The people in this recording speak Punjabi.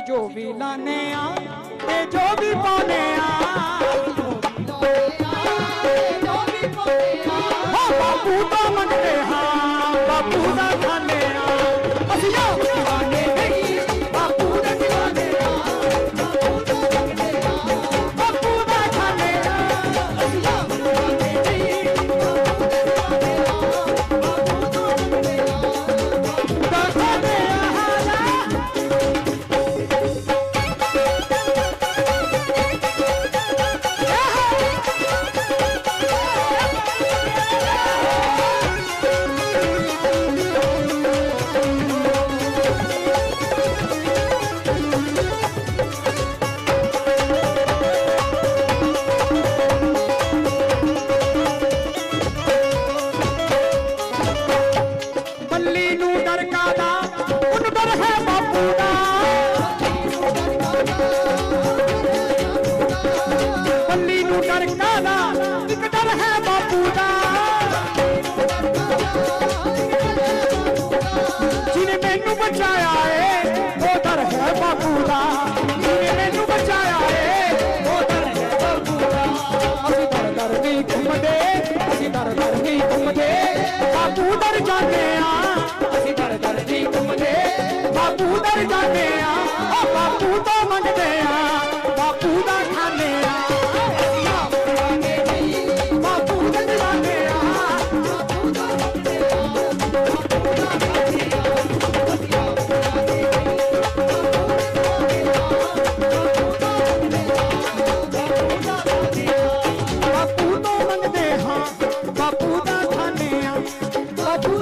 ਅਸੀਂ ਜੋ ਵੀ ਲਾਨੇ ਆ ਤੇ ਜੋ ਵੀ ਪਾਉਨੇ ਆ ਬਾਪੂ ਦਾ ਮੰਗਦੇ ਹਾਂ, ਬਾਪੂ ਦਾ ਬੱਲੀ ਨੂੰ ਡਰ ਦਾ ਉਹਨੂੰ ਡਰ ਹੈ ਬਾਪੂ ਦਾ। ਬੱਲੀ ਨੂੰ ਡਰ ਕਾਦਾ ਇੱਕ ਡਰ ਹੈ ਬਾਪੂ ਦਾ। ਜਿਹਨੇ ਮੈਨੂੰ ਬਚਾਇਆ ਏ, ਉਹ ਡਰ ਹੈ ਬਾਪੂ ਦਾ। ਜਿਹਨੇ ਮੈਨੂੰ ਬਚਾਇਆ ਏ, ਉਹ ਡਰ ਹੈ ਬਾਪੂ ਦਾ। ਅਸੀਂ ਦਰ ਦਰ ਨਹੀਂ ਘੁੰਮਦੇ, ਅਸੀਂ ਦਰ ਦਰ ਨਹੀਂ ਘੁੰਮਦੇ। ਬਾਪੂ ਦਰ ਜਾਂਦੇ ਮੰਗ ਜਾਂਦੇ ਆ। ਉਹ ਬਾਪੂ ਤੋਂ ਮੰਗਦੇ ਆ। ਬਾਪੂ ਦਾ ਖਾਂਦੇ ਆ। ਬਾਪੂ ਤੋਂ ਮੰਗਦੇ ਹਾਂ। ਬਾਪੂ ਦਾ ਖਾਂਦੇ ਆ। ਬਾਪੂ